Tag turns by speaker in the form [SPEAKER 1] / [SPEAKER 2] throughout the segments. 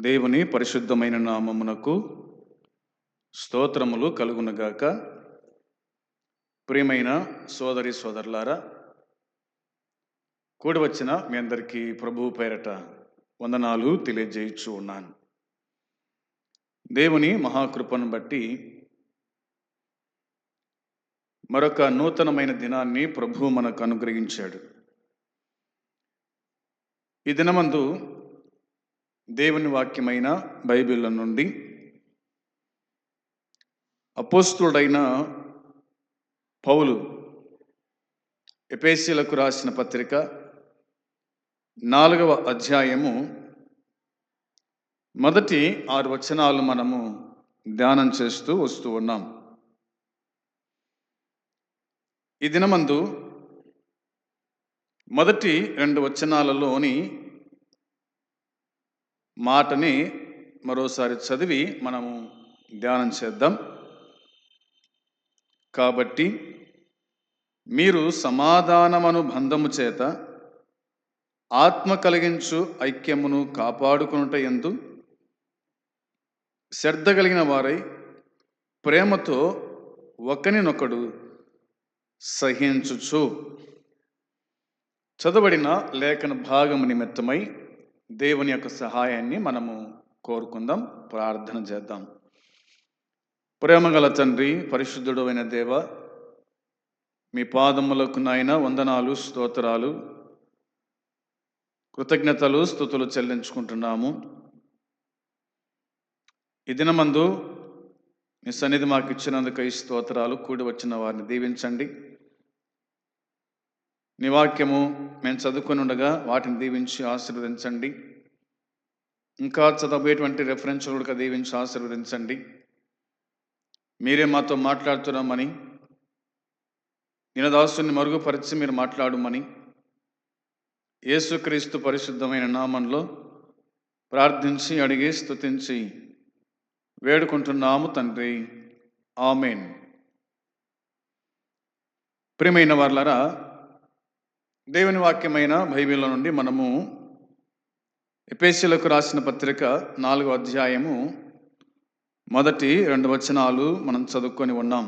[SPEAKER 1] దేవుని పరిశుద్ధమైన నామమునకు స్తోత్రములు కలుగునగాక. ప్రియమైన సోదరి సోదరులారా కూడి వచ్చిన మీ అందరికీ ప్రభువు పేరట వందనాలు తెలియజేయచ్చు ఉన్నాను. దేవుని మహాకృపను బట్టి మరొక నూతనమైన దినాన్ని ప్రభువు మనకు అనుగ్రహించాడు. ఈ దినమందు దేవుని వాక్యమైన బైబిల్ నుండి అపోస్తుడైన పౌలు ఎపేసీలకు రాసిన పత్రిక నాలుగవ అధ్యాయము మొదటి ఆరు వచనాలు మనము ధ్యానం చేస్తూ వస్తూ ఉన్నాం. ఈ దినమందు మొదటి రెండు వచనాలలోని మాటని మరోసారి చదివి మనము ధ్యానం చేద్దాం. కాబట్టి మీరు సమాధానమను బంధము చేత ఆత్మ కలిగించు ఐక్యమును కాపాడుకునుట ఎందు శ్రద్ధ కలిగిన వారై ప్రేమతో ఒకరినొకడు సహించుచు. చదవబడిన లేఖన భాగము నిమిత్తమై దేవుని యొక్క సహాయాన్ని మనము కోరుకుందాం ప్రార్థన చేద్దాం. ప్రేమగల తండ్రి పరిశుద్ధుడు అయిన దేవ మీ పాదములకు నాయన వందనాలు స్తోత్రాలు కృతజ్ఞతలు స్థుతులు చెల్లించుకుంటున్నాము. ఈ దినమందు మీ సన్నిధి మాకు ఇచ్చినందుకై స్తోత్రాలు కూడి వచ్చిన వారిని దీవించండి. నీ వాక్యము మేము చదువుకొని ఉండగా వాటిని దీవించి ఆశీర్వదించండి. ఇంకా చదవబోయేటువంటి రెఫరెన్స్లు కూడా దీవించి ఆశీర్వదించండి. మీరే మాతో మాట్లాడుతున్నామని నినదాసుని మరుగుపరిచి మీరు మాట్లాడమని యేసుక్రీస్తు పరిశుద్ధమైన నామంలో ప్రార్థించి అడిగి స్తుతించి వేడుకుంటున్నాము తండ్రి. ఆమెన్. ప్రియమైన వాళ్ళరా దేవుని వాక్యమైన బైబిల్లో నుండి మనము ఎపేసీలకు రాసిన పత్రిక నాలుగో అధ్యాయము మొదటి రెండు వచనాలు మనం చదువుకొని ఉన్నాం.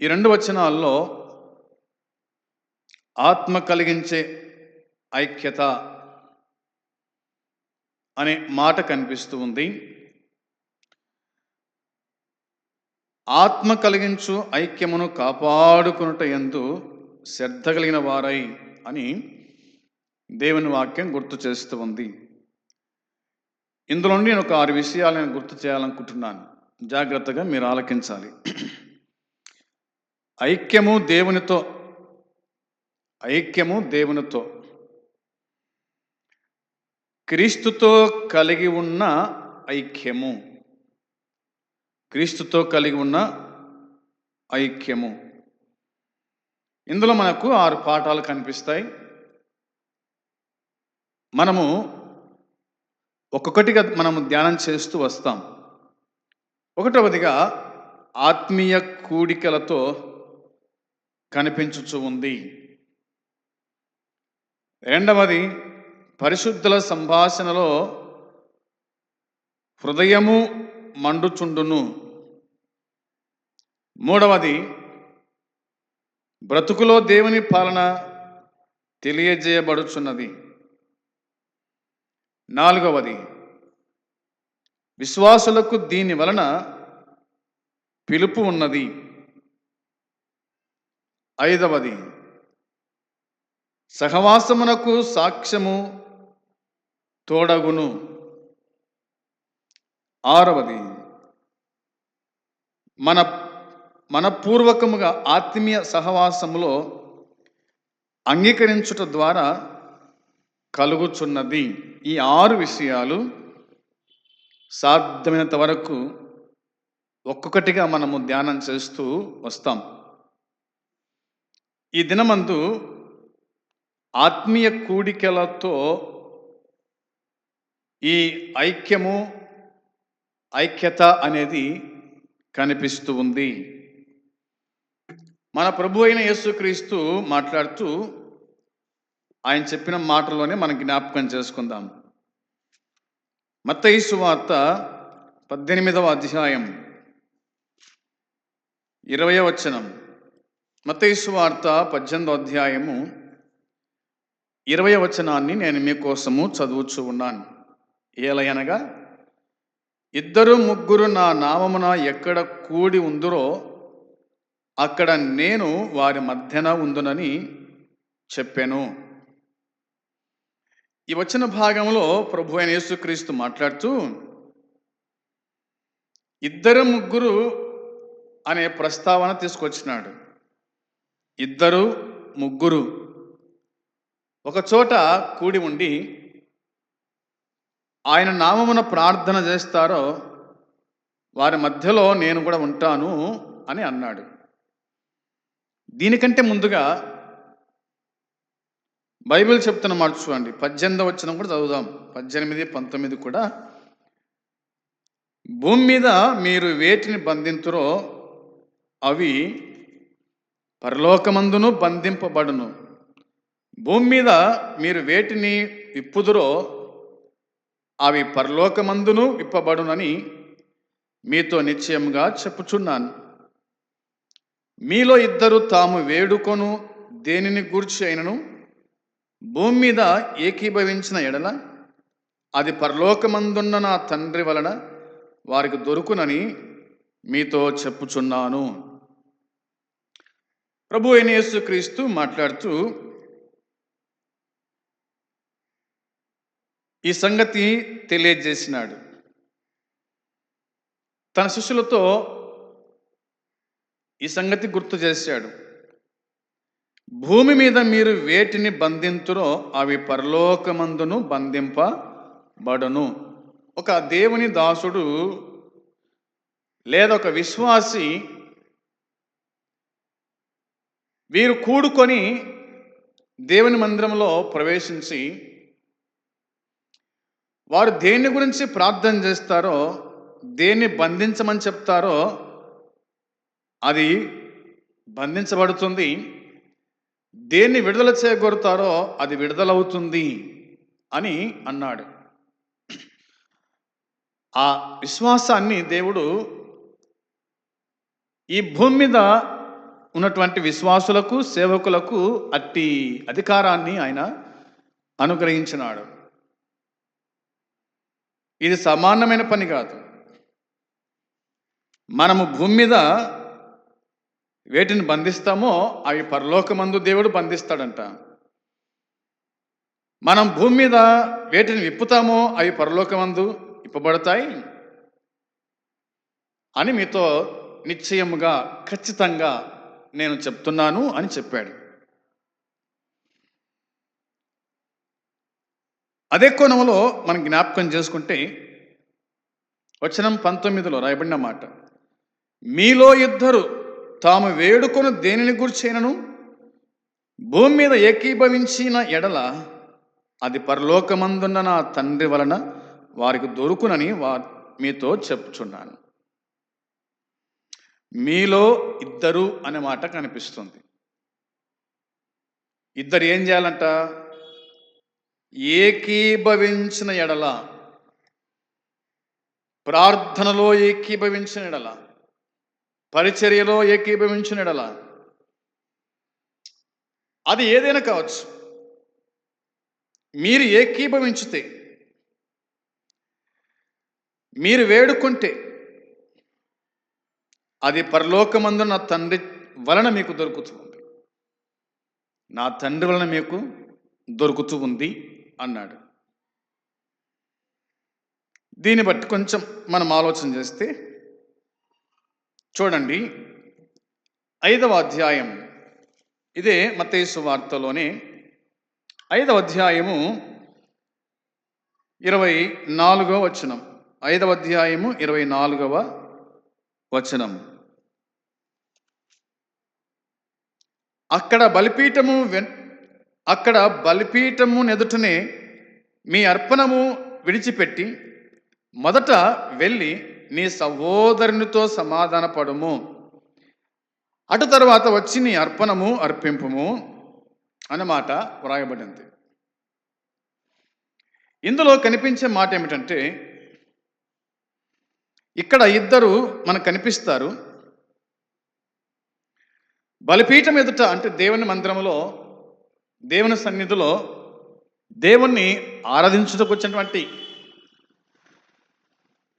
[SPEAKER 1] ఈ రెండు వచనాల్లో ఆత్మ కలిగించే ఐక్యత అనే మాట కనిపిస్తూ ఉంది. ఆత్మ కలిగించు ఐక్యమును కాపాడుకునుట ఎందు శ్రద్ధ కలిగిన వారై అని దేవుని వాక్యం గుర్తు చేస్తూ ఉంది. ఇందులో నేను ఒక ఆరు విషయాలు నేను గుర్తు చేయాలనుకుంటున్నాను. జాగ్రత్తగా మీరు ఆలకించాలి. ఐక్యము దేవునితో ఐక్యము దేవునితో. క్రీస్తుతో కలిగి ఉన్న ఐక్యము. క్రీస్తుతో కలిగి ఉన్న ఐక్యము. ఇందులో మనకు ఆరు పాఠాలు కనిపిస్తాయి. మనము ఒక్కొక్కటిగా మనము ధ్యానం చేస్తూ వస్తాం. ఒకటవదిగా ఆత్మీయ కూడికలతో కనిపించుచు ఉంది. రెండవది పరిశుద్ధుల సంభాషణలో హృదయము మండుచుండును. మూడవది బ్రతుకులో దేవుని పాలన తెలియజేయబడుచున్నది. నాలుగవది విశ్వాసులకు దీని వలన పిలుపు ఉన్నది. ఐదవది సహవాసమునకు సాక్ష్యము తోడగును. ఆరవది మన మనపూర్వకముగా ఆత్మీయ సహవాసములో అంగీకరించుట ద్వారా కలుగుచున్నది. ఈ ఆరు విషయాలు సాధ్యమైనంత వరకు ఒక్కొక్కటిగా మనము ధ్యానం చేస్తూ వస్తాం. ఈ దినమందు ఆత్మీయ కూడికలతో ఈ ఐక్యము ఐక్యత అనేది కనిపిస్తూ ఉంది. మన ప్రభు అయిన యేసుక్రీస్తు మాట్లాడుతూ ఆయన చెప్పిన మాటలోనే మనం జ్ఞాపకం చేసుకుందాం. మత్తయిసు వార్త పద్దెనిమిదవ అధ్యాయం ఇరవై వచనం. మత్తయి వార్త పద్దెనిమిదవ అధ్యాయము ఇరవై వచనాన్ని నేను మీకోసము చదువుచూ ఉన్నాను. ఏలయనగా ఇద్దరు ముగ్గురు నా నామమున ఎక్కడ కూడి ఉందరో అక్కడ నేను వారి మధ్యన ఉందునని చెప్పాను. ఈ వచ్చిన భాగంలో ప్రభు అయిన యేసుక్రీస్తు మాట్లాడుతూ ఇద్దరు ముగ్గురు అనే ప్రస్తావన తీసుకొచ్చినాడు. ఇద్దరు ముగ్గురు ఒక చోట కూడి ఉండి ఆయన నామమున ప్రార్థన చేస్తారో వారి మధ్యలో నేను కూడా ఉంటాను అని అన్నాడు. దీనికంటే ముందుగా బైబిల్ చెప్తున్న మాట చూడండి. పద్దెనిమిది వచ్చిన కూడా చదువుదాం. పద్దెనిమిది పంతొమ్మిది కూడా. భూమి మీద మీరు వేటిని బంధింతురో అవి పరలోకమందును బంధింపబడును. భూమి మీద మీరు వేటిని విప్పుదురో అవి పరలోకమందును విప్పబడునని మీతో నిశ్చయంగా చెప్పుచున్నాను. మీలో ఇద్దరు తాము వేడుకొను దేనిని గూర్చి అయినను? భూమి మీద ఏకీభవించిన ఎడల? అది పరలోకమందున్న నా తండ్రి వలన వారికి దొరుకునని మీతో చెప్పుచున్నాను. ప్రభు అయిన యేసుక్రీస్తు మాట్లాడుతూ ఈ సంగతి తెలియజేసినాడు. తన శిష్యులతో ఈ సంగతి గుర్తు చేశాడు. భూమి మీద మీరు వేటిని బంధింతురో అవి పరలోకమందును బంధింపబడును. ఒక దేవుని దాసుడు లేదా ఒక విశ్వాసి వీరు కూడుకొని దేవుని మందిరంలో ప్రవేశించి వారు దేని గురించి ప్రార్థన చేస్తారో దేన్ని బంధించమని చెప్తారో అది బంధించబడుతుంది. దేన్ని విడుదల చేయగొడతారో అది విడుదలవుతుంది అని అన్నాడు. ఆ విశ్వాసాన్ని దేవుడు ఈ భూమి మీద ఉన్నటువంటి విశ్వాసులకు సేవకులకు అట్టి అధికారాన్ని ఆయన అనుగ్రహించినాడు. ఇది సమానమైన పని కాదు. మనము భూమి మీద వేటిని బంధిస్తామో అవి పరలోకమందు దేవుడు బంధిస్తాడంట. మనం భూమి మీద వేటిని విప్పుతామో అవి పరలోకమందు ఇప్పబడతాయి అని మీతో నిశ్చయముగా ఖచ్చితంగా నేను చెప్తున్నాను అని చెప్పాడు. అదే కోణంలో మనం జ్ఞాపకం చేసుకుంటే వచనం పంతొమ్మిదిలో రాయబడిన మాట మీలో ఇద్దరు తాము వేడుకొని దేనిని గురిచేనను? భూమి మీద ఏకీభవించిన ఎడల అది పరలోకమందున్న నా తండ్రి వలన వారికి దొరుకునని వా మీతో చెప్పుచున్నాను. మీలో ఇద్దరు అనే మాట కనిపిస్తుంది. ఇద్దరు ఏం చేయాలంట? ఏకీభవించిన ఎడల. ప్రార్థనలో ఏకీభవించిన ఎడల. పరిచర్యలో ఏకీభవించిన ఎడల అది ఏదైనా కావచ్చు. మీరు ఏకీభవించితే మీరు వేడుకుంటే అది పరలోకమందు నా తండ్రి వలన మీకు దొరుకుతుంది నా తండ్రి వలన మీకు దొరుకుతూ ఉంది అన్నాడు. దీన్ని బట్టి కొంచెం మనం ఆలోచన చేస్తే చూడండి. ఐదవ అధ్యాయం. ఇదే మతేసు వార్తలోనే ఐదవ అధ్యాయము ఇరవై నాలుగవ వచనం. ఐదవ అధ్యాయము ఇరవై నాలుగవ వచనం. అక్కడ బలిపీఠము అక్కడ బలిపీఠము నెదుటనే మీ అర్పణము విడిచిపెట్టి మొదట వెళ్ళి నీ సహోదరునితో సమాధానపడము. అటు తర్వాత వచ్చి నీ అర్పణము అర్పింపుము అన్నమాట వ్రాయబడింది. ఇందులో కనిపించే మాట ఏమిటంటే ఇక్కడ ఇద్దరు మనకు కనిపిస్తారు. బలిపీఠం ఎదుట అంటే దేవుని మందిరంలో దేవుని సన్నిధిలో దేవుణ్ణి ఆరాధించుటకు వచ్చినటువంటి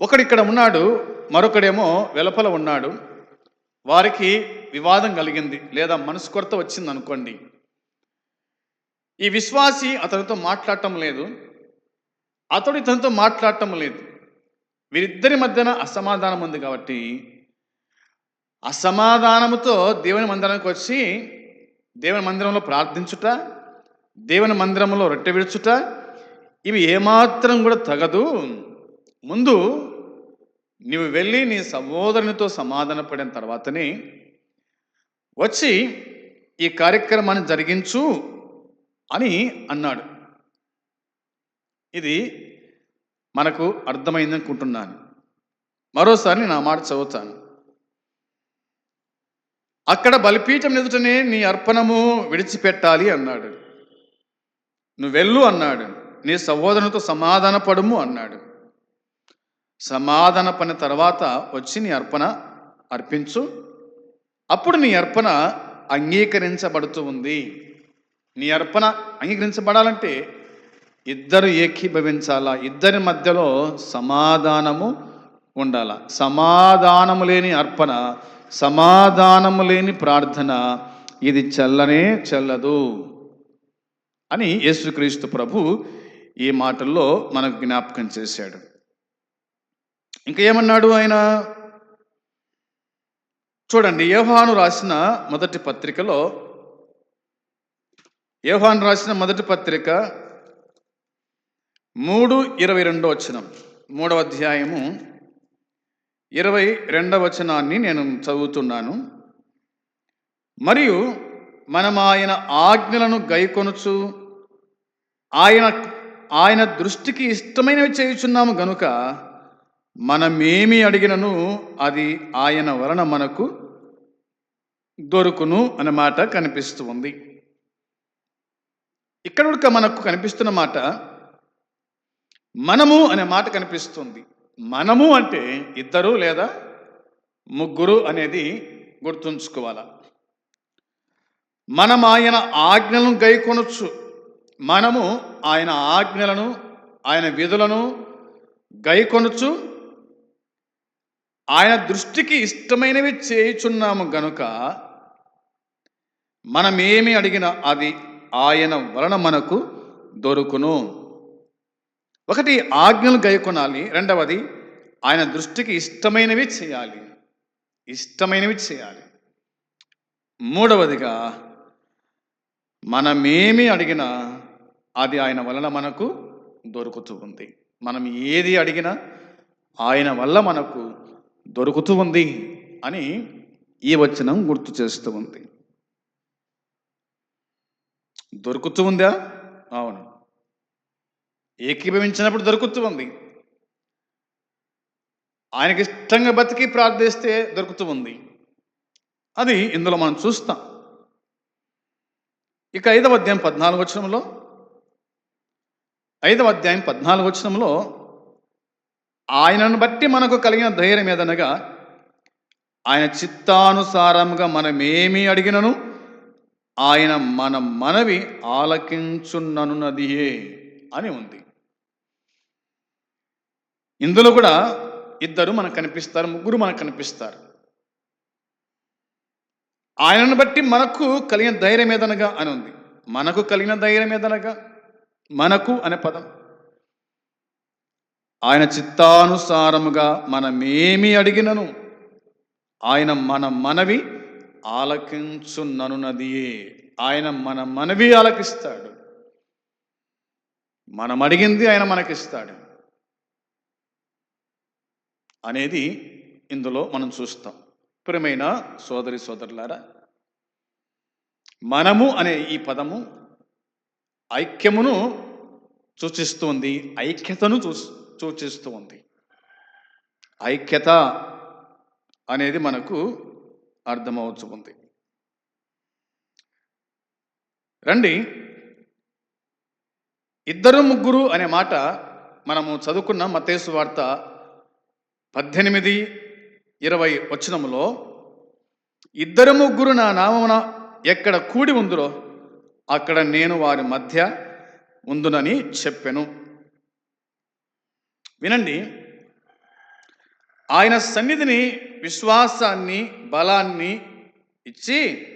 [SPEAKER 1] ఒకడు ఇక్కడ ఉన్నాడు మరొకడేమో వెలుపల ఉన్నాడు. వారికి వివాదం కలిగింది లేదా మనసు కొరత వచ్చింది అనుకోండి ఈ విశ్వాసి అతనితో మాట్లాడటం లేదు. అతడు ఇతనితో మాట్లాడటం లేదు. వీరిద్దరి మధ్యన అసమాధానం ఉంది కాబట్టి అసమాధానముతో దేవుని మందిరానికి వచ్చి దేవుని మందిరంలో ప్రార్థించుట దేవుని మందిరంలో రొట్టె విడుచుట ఇవి ఏమాత్రం కూడా తగదు. ముందు నీవు వెళ్ళి నీ సహోదరునితో సమాధాన పడిన తర్వాతనే వచ్చి ఈ కార్యక్రమాన్ని జరిగించు అని అన్నాడు. ఇది మనకు అర్థమైంది అనుకుంటున్నాను. మరోసారి నేను ఆ మాట చదువుతాను. అక్కడ బలిపీఠం ఎదుటనే నీ అర్పణము విడిచిపెట్టాలి అన్నాడు. నువ్వు వెళ్ళు అన్నాడు. నీ సహోదరునితో సమాధాన పడుము అన్నాడు. సమాధాన పని తర్వాత వచ్చి నీ అర్పణ అర్పించు. అప్పుడు నీ అర్పణ అంగీకరించబడుతూ ఉంది. నీ అర్పణ అంగీకరించబడాలంటే ఇద్దరు ఏకీభవించాలా? ఇద్దరి మధ్యలో సమాధానము ఉండాల? సమాధానము లేని అర్పణ సమాధానము లేని ప్రార్థన ఇది చెల్లనే చెల్లదు అని యేసుక్రీస్తు ప్రభు ఈ మాటల్లో మనకు జ్ఞాపకం చేశాడు. ఇంకా ఏమన్నాడు ఆయన? చూడండి యోహాను రాసిన మొదటి పత్రికలో యోహాను రాసిన మొదటి పత్రిక మూడు ఇరవై రెండో వచనం. మూడవ అధ్యాయము ఇరవై రెండవ వచనాన్ని నేను చదువుతున్నాను. మరియు మనం ఆయన ఆజ్ఞలను గైకొనుచు ఆయన ఆయన దృష్టికి ఇష్టమైనవి చేయుచున్నాము గనుక మనమేమి అడిగినను అది ఆయన వలన మనకు దొరుకును అనే మాట కనిపిస్తూ ఉంది. ఇక్కడ మనకు కనిపిస్తున్న మాట మనము అనే మాట కనిపిస్తుంది. మనము అంటే ఇద్దరు లేదా ముగ్గురు అనేది గుర్తుంచుకోవాలా. మనం ఆయన ఆజ్ఞలను గైకొనొచ్చు. మనము ఆయన ఆజ్ఞలను ఆయన విధులను గైకొనొచ్చు. ఆయన దృష్టికి ఇష్టమైనవి చేయుచున్నాము గనుక మనమేమి అడిగినా అది ఆయన వలన మనకు దొరుకును. ఒకటి ఆజ్ఞలు గైకొనాలి. రెండవది ఆయన దృష్టికి ఇష్టమైనవి చేయాలి. ఇష్టమైనవి చేయాలి. మూడవదిగా మనమేమి అడిగినా అది ఆయన వలన మనకు దొరుకుతూ ఉంది. మనం ఏది అడిగినా ఆయన వల్ల మనకు దొరుకుతూ ఉంది అని ఈ వచనం గుర్తు చేస్తూ ఉంది. దొరుకుతూ ఉందా? అవును. ఏకీభవించినప్పుడు దొరుకుతూ ఉంది. ఆయనకి ఇష్టంగా బతికి ప్రార్థిస్తే దొరుకుతూ ఉంది. అది ఇందులో మనం చూస్తాం. ఇక ఐదవ అధ్యాయం పద్నాలుగు వచనంలో ఐదవ అధ్యాయం పద్నాలుగు వచనంలో ఆయనను బట్టి మనకు కలిగిన ధైర్యం ఏదనగా ఆయన చిత్తానుసారంగా మనమేమి అడిగినను ఆయన మన మనవి ఆలకించున్ననున్నదియే అని ఉంది. ఇందులో కూడా ఇద్దరు మనకు కనిపిస్తారు ముగ్గురు మనకు కనిపిస్తారు. ఆయనను బట్టి మనకు కలిగిన ధైర్యం ఏదనగా అని ఉంది. మనకు కలిగిన ధైర్యం ఏదనగా? మనకు అనే పదం. ఆయన చిత్తానుసారముగా మనమేమి అడిగినను ఆయన మన మనవి ఆలకించున్ననున్నదియే ఆయన మన మనవి ఆలకిస్తాడు. మనం అడిగింది ఆయన మనకిస్తాడు అనేది ఇందులో మనం చూస్తాం. ప్రియమైన సోదరి సోదరులారా మనము అనే ఈ పదము ఐక్యమును సూచిస్తుంది ఐక్యతను చూస్తుంది సూచిస్తూ ఉంది. ఐక్యత అనేది మనకు అర్థమవుతూ ఉంది. రండి. ఇద్దరు ముగ్గురు అనే మాట మనము చదువుకున్న మతేసు వార్త పద్దెనిమిది ఇరవై వచనములో ఇద్దరు ముగ్గురు నా నామమున ఎక్కడ కూడి ఉందిరో అక్కడ నేను వారి మధ్య ఉందునని చెప్పెను. వినండి. ఆయన సన్నిధిని విశ్వాసాన్ని బలాన్ని ఇచ్చి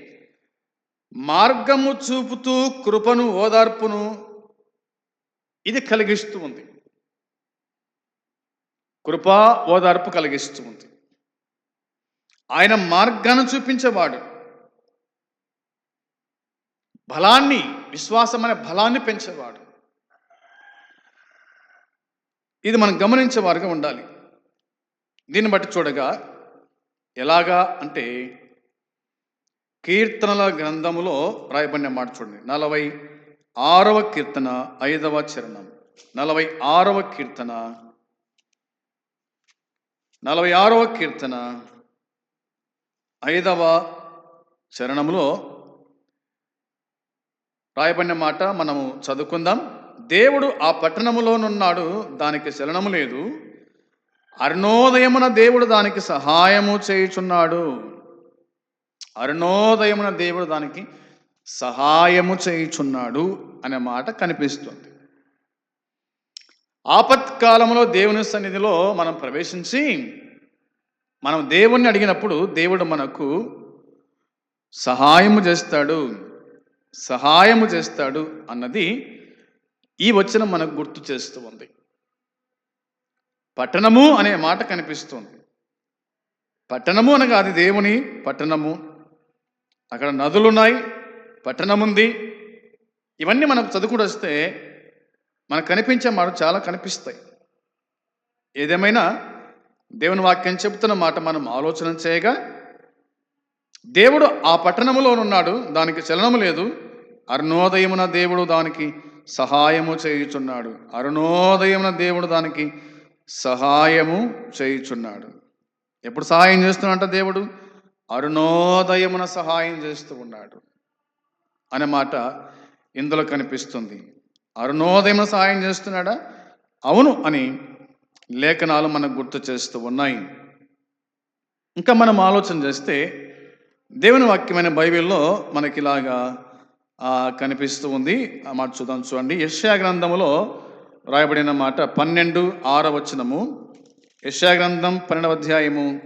[SPEAKER 1] మార్గము చూపుతూ కృపను ఓదార్పును ఇది కలిగిస్తూ ఉంది. కృపా ఓదార్పు కలిగిస్తూ ఉంది. ఆయన మార్గాన్ని చూపించేవాడు. బలాన్ని విశ్వాసం అనే బలాన్ని పెంచేవాడు. ఇది మనం గమనించేవారుగా ఉండాలి. దీన్ని బట్టి చూడగా ఎలాగా అంటే కీర్తనల గ్రంథములో రాయబడిన మాట చూడండి. నలభై ఆరవ కీర్తన ఐదవ చరణం. నలభై ఆరవ కీర్తన. నలభై ఆరవ కీర్తన ఐదవ చరణంలో రాయబడిన మాట మనము చదువుకుందాం. దేవుడు ఆ పట్టణములోనున్నాడు దానికి శరణము లేదు. అరుణోదయమున దేవుడు దానికి సహాయము చేయుచున్నాడు. అరుణోదయమున దేవుడు దానికి సహాయము చేయుచున్నాడు అనే మాట కనిపిస్తుంది. ఆపత్కాలంలో దేవుని సన్నిధిలో మనం ప్రవేశించి మనం దేవుణ్ణి అడిగినప్పుడు దేవుడు మనకు సహాయము చేస్తాడు సహాయము చేస్తాడు అన్నది ఈ వచనం మనకు గుర్తు చేస్తూ ఉంది. పట్టణము అనే మాట కనిపిస్తుంది. పట్టణము అనగా అది దేవుని పట్టణము. అక్కడ నదులున్నాయి పట్టణం ఉంది ఇవన్నీ మనకు చదువుకుడు వస్తే మనకు కనిపించే మాట చాలా కనిపిస్తాయి. ఏదేమైనా దేవుని వాక్యం చెబుతున్న మాట మనం ఆలోచన చేయగా దేవుడు ఆ పట్టణములో ఉన్నాడు దానికి చలనము లేదు. అరుణోదయమున దేవుడు దానికి సహాయము చేయుచున్నాడు. అరుణోదయమున దేవుడు దానికి సహాయము చేయుచున్నాడు. ఎప్పుడు సహాయం చేస్తున్నాడంట దేవుడు? అరుణోదయమున సహాయం చేస్తూ ఉన్నాడు అనే మాట ఇందులో కనిపిస్తుంది. అరుణోదయమున సహాయం చేస్తున్నాడా? అవును అని లేఖనాలు మనకు గుర్తు చేస్తూ ఉన్నాయి. ఇంకా మనం ఆలోచన చేస్తే దేవుని వాక్యమైన బైబిల్లో మనకి ఇలాగా కనిపిస్తూ ఉంది. ఆ మాట చూద్దాం చూడండి. యశ్యా గ్రంథములో రాయబడిన మాట పన్నెండు ఆరవచనము యశ్యా గ్రంథం పన్నెండవ అధ్యాయము.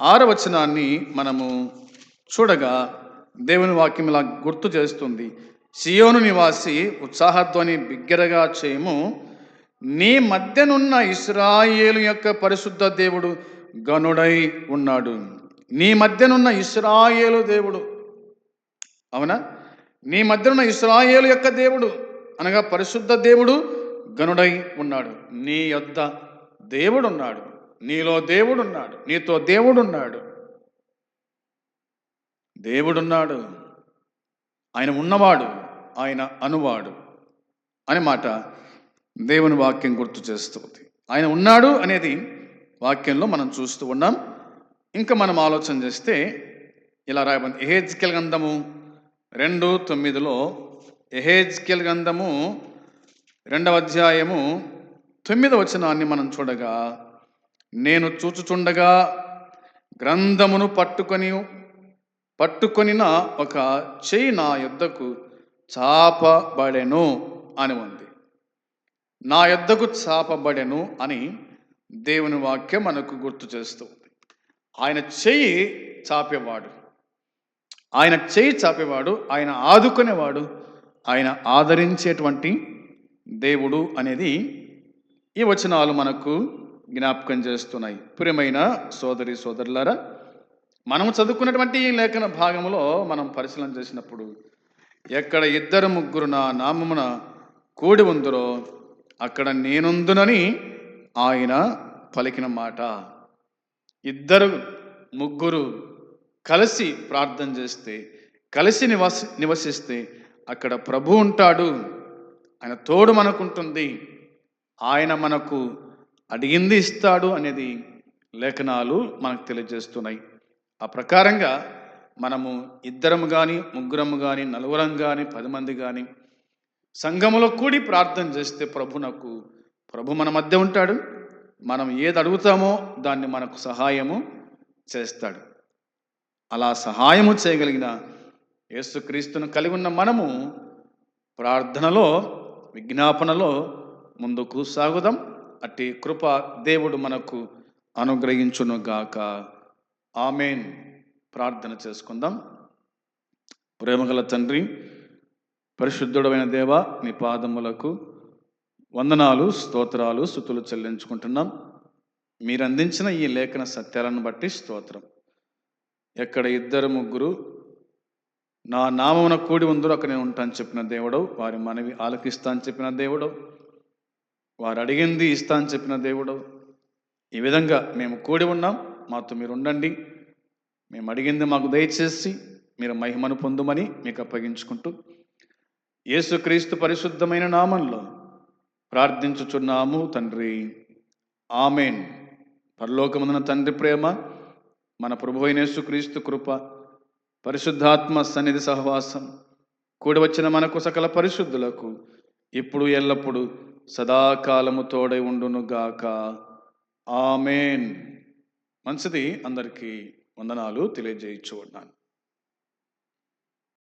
[SPEAKER 1] ఆరవచనాన్ని మనము చూడగా దేవుని వాక్యం ఇలా గుర్తు చేస్తుంది. సియోను నివాసి ఉత్సాహధ్వని బిగ్గరగా చేయము నీ మధ్యనున్న ఇస్రాయేలు యొక్క పరిశుద్ధ దేవుడు గనుడై ఉన్నాడు. నీ మధ్యనున్న ఇస్రాయేలు దేవుడు. అవునా? నీ మధ్యన ఇస్రాయేలు యొక్క దేవుడు అనగా పరిశుద్ధ దేవుడు గనుడై ఉన్నాడు. నీ యొద్ద దేవుడు ఉన్నాడు నీలో దేవుడు ఉన్నాడు నీతో దేవుడు ఉన్నాడు దేవుడున్నాడు. ఆయన ఉన్నవాడు ఆయన అనువాడు అనే మాట దేవుని వాక్యం గుర్తు చేస్తుంది. ఆయన ఉన్నాడు అనేది వాక్యంలో మనం చూస్తూ ఉన్నాం. ఇంకా మనం ఆలోచన చేస్తే ఇలా రాయబడింది. ఎహెజ్కెల్ గ్రంథము రెండు తొమ్మిదిలో ఎహేజ్కెల్ గ్రంథము రెండవ అధ్యాయము తొమ్మిదవ వచనాన్ని మనం చూడగా నేను చూచుచుండగా గ్రంథమును పట్టుకొని పట్టుకొనిన ఒక చెయ్యి నా యుద్ధకు చాపబడెను అని ఉంది. నా యుద్ధకు చాపబడెను అని దేవుని వాక్యం మనకు గుర్తు చేస్తుంది ఆయన చెయ్యి చాపేవాడు. ఆయన చేయి చాపేవాడు ఆయన ఆదుకునేవాడు ఆయన ఆదరించేటువంటి దేవుడు అనేది ఈ వచనాలు మనకు జ్ఞాపకం చేస్తున్నాయి. ప్రియమైన సోదరి సోదరులారా మనం చదువుకున్నటువంటి ఈ లేఖన భాగంలో మనం పరిశీలన చేసినప్పుడు ఎక్కడ ఇద్దరు ముగ్గురు నా నామమున కూడి ఉందరో అక్కడ నేనుందునని ఆయన పలికిన మాట. ఇద్దరు ముగ్గురు కలిసి ప్రార్థన చేస్తే కలిసి నివాసి నివసిస్తే అక్కడ ప్రభు ఉంటాడు. ఆయన తోడు మనకుంటుంది. ఆయన మనకు అడిగింది ఇస్తాడు అనేది లేఖనాలు మనకు తెలియజేస్తున్నాయి. ఆ ప్రకారంగా మనము ఇద్దరము కానీ ముగ్గురము కానీ నలుగురం కానీ పది మంది కానీ సంఘములో కూడి ప్రార్థన చేస్తే ప్రభునకు ప్రభు మన మధ్య ఉంటాడు. మనం ఏది అడుగుతామో దాన్ని మనకు సహాయము చేస్తాడు. అలా సహాయము చేయగలిగిన యేసుక్రీస్తును కలిగి ఉన్న మనము ప్రార్థనలో విజ్ఞాపనలో ముందుకు సాగుదాం. అట్టి కృప దేవుడు మనకు అనుగ్రహించునుగాక. ఆమెన్. ప్రార్థన చేసుకుందాం. ప్రేమగల తండ్రి పరిశుద్ధుడమైన దేవ నీ పాదములకు వందనాలు స్తోత్రాలు స్థుతులు చెల్లించుకుంటున్నాం. మీరు అందించిన ఈ లేఖన సత్యాలను బట్టి స్తోత్రం. ఎక్కడ ఇద్దరు ముగ్గురు నా నామమున కూడి ఉందరు అక్కడ నేను ఉంటాను చెప్పిన దేవుడు వారి మనవి ఆలకిస్తా అని చెప్పిన దేవుడు వారు అడిగింది ఇస్తా అని చెప్పిన దేవుడు ఈ విధంగా మేము కూడి ఉన్నాం. మాతో మీరు ఉండండి. మేము అడిగింది మాకు దయచేసి మీరు మహిమను పొందుమని మీకు అప్పగించుకుంటూ యేసుక్రీస్తు పరిశుద్ధమైన నామంలో ప్రార్థించుచున్నాము తండ్రి. ఆమెన్. పరలోకమున తండ్రి ప్రేమ మన ప్రభు అయిన యేసుక్రీస్తు కృప పరిశుద్ధాత్మ సన్నిధి సహవాసం కూడి వచ్చిన మనకు సకల పరిశుద్ధులకు ఇప్పుడు ఎల్లప్పుడు సదాకాలము తోడై ఉండునుగాక ఆమెన్. మంచిది అందరికీ వందనాలు తెలియజేయచ్చు ఉన్నాను